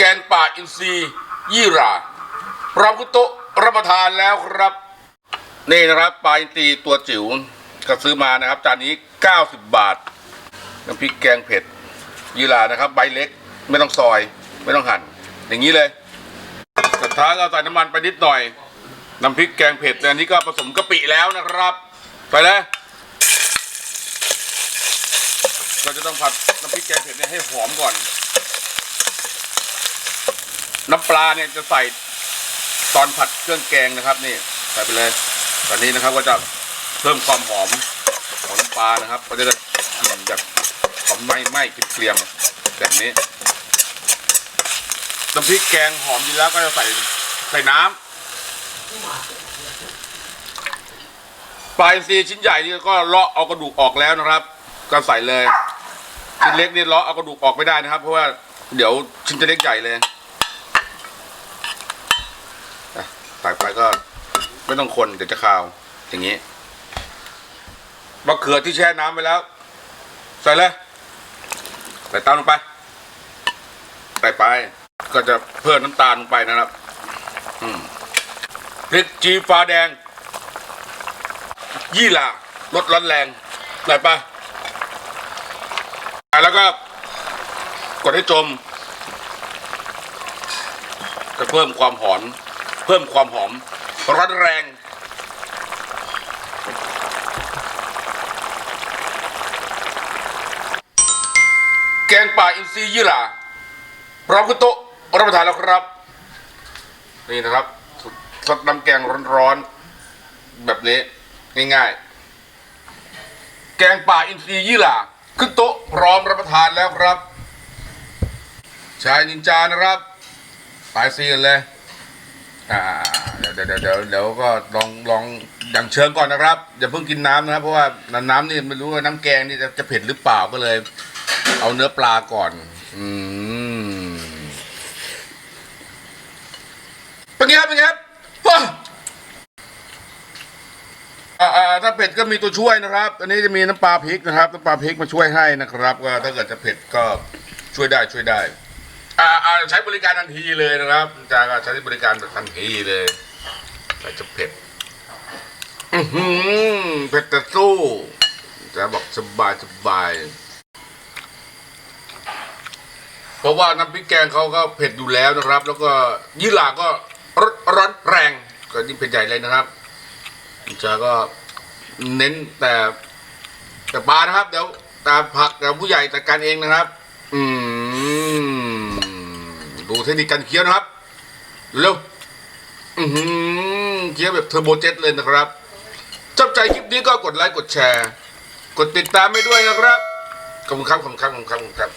แกงป่าอินทรียี่ราพร้อมกุโตะรับประทานแล้วครับ นี่นะครับปลาอินทรีย์ตัวจิ๋วก็ซื้อมานะครับจานนี้ 90 บาทน้ำพริกแกงเผ็ดยี่รานะครับใบเล็กไม่ต้องซอย ไม่ต้องหั่น อย่างนี้เลยกระทะก็ใส่น้ำมันไปนิดหน่อยน้ำพริกแกงเผ็ดอันนี้ก็ผสมกะปิแล้วนะครับ ไปเลยเราจะต้องผัดน้ำพริกแกงเผ็ดเนี่ยให้หอมก่อน น้ำปลาเนี่ยจะใส่ตอนผัดเครื่องแกงนะครับ นี่ใส่ไปเลย ตอนนี้นะครับก็จะเพิ่มความหอมของน้ำปลานะครับ ก็จะได้กลิ่นแบบหอมไหม้ไหม้เกรียมแบบนี้น้ำพริกแกงหอมดีแล้วก็จะใส่ใส่น้ำปลาอินทรีชิ้นใหญ่นี่ก็เลาะเอากระดูกออกแล้วนะครับ ก็ใส่เลย ชิ้นเล็กนี่เลาะเอากระดูกออกไม่ได้นะครับ เพราะว่าเดี๋ยวชิ้นจะเล็กใหญ่เลย อะใส่ไปก็ไม่ต้องคนเดี๋ยวจะคาว อย่างนี้มะเขือที่แช่น้ำไปแล้ว ใส่เลยใส่ตามลงไปใส่ไป ก็จะเพิ่มน้ำตาลลงไปนะครับอืพริกจีฟ้าแดง ยี่หร่ารสร้อนแรงใส่ไปแล้วก็ กดให้จม จะเพิ่มความหอม เพิ่มความหอมร้อนแรง แกงป่าอินทรียี่หร่าพร้อมขึ้นโต๊ะรับประทานแล้วครับ นี่นะครับสดน้ำแกงร้อนๆแบบนี้ง่ายๆ แกงป่าอินทรียี่หร่าขึ้นโต๊ะพร้อมรับประทานแล้วครับ ชายนินจานะครับปลายซีกันเลย อ่าเดี๋ยวเดี๋ยวเดี๋ยวเดี๋ยวก็ลองลองอย่างเชิงก่อนนะครับอย่าเพิ่งกินน้ำนะครับ เพราะว่าน้ำนี่ไม่รู้ว่าน้ำแกงนี่จะจะเผ็ดหรือเปล่าก็เลย เอาเนื้อปลาก่อน อืมเป็นไงครับเป็นไงครับว้าอ่าาถ้าเผ็ดก็มีตัวช่วยนะครับ อันนี้จะมีน้ำปลาพริกนะครับน้ำปลาพริกมาช่วยให้นะครับว่าถ้าเกิดจะเผ็ดก็ช่วยได้ช่วยได้ อ่าอ่าใช้บริการทันทีเลยนะครับจาก็ใช้บริการแบบทันทีเลยใส่จะเผ็ดอืเผ็ดแต่สู้จะบอกสบายสบาย เพราะว่าน้ำพริกแกงเขาก็เผ็ดอยู่แล้วนะครับ แล้วก็ยี่หร่าก็รสร้อนแรงก็ยิ่งเผ็ดใหญ่เลยนะครับจาก็เน้นแต่แต่ปลานะครับ เดี๋ยวตามผักกับผู้ใหญ่จัดการเองนะครับ อืม ดูเทคนิคการเคี้ยวนะครับ เร็วอือหือเคี้ยวแบบเทอร์โบเจ็ตเลยนะครับชอบใจคลิปนี้ก็กดไลค์กดแชร์ กดติดตามไปด้วยนะครับขอบคุณครับขอบคุณครับขอบคุณครับ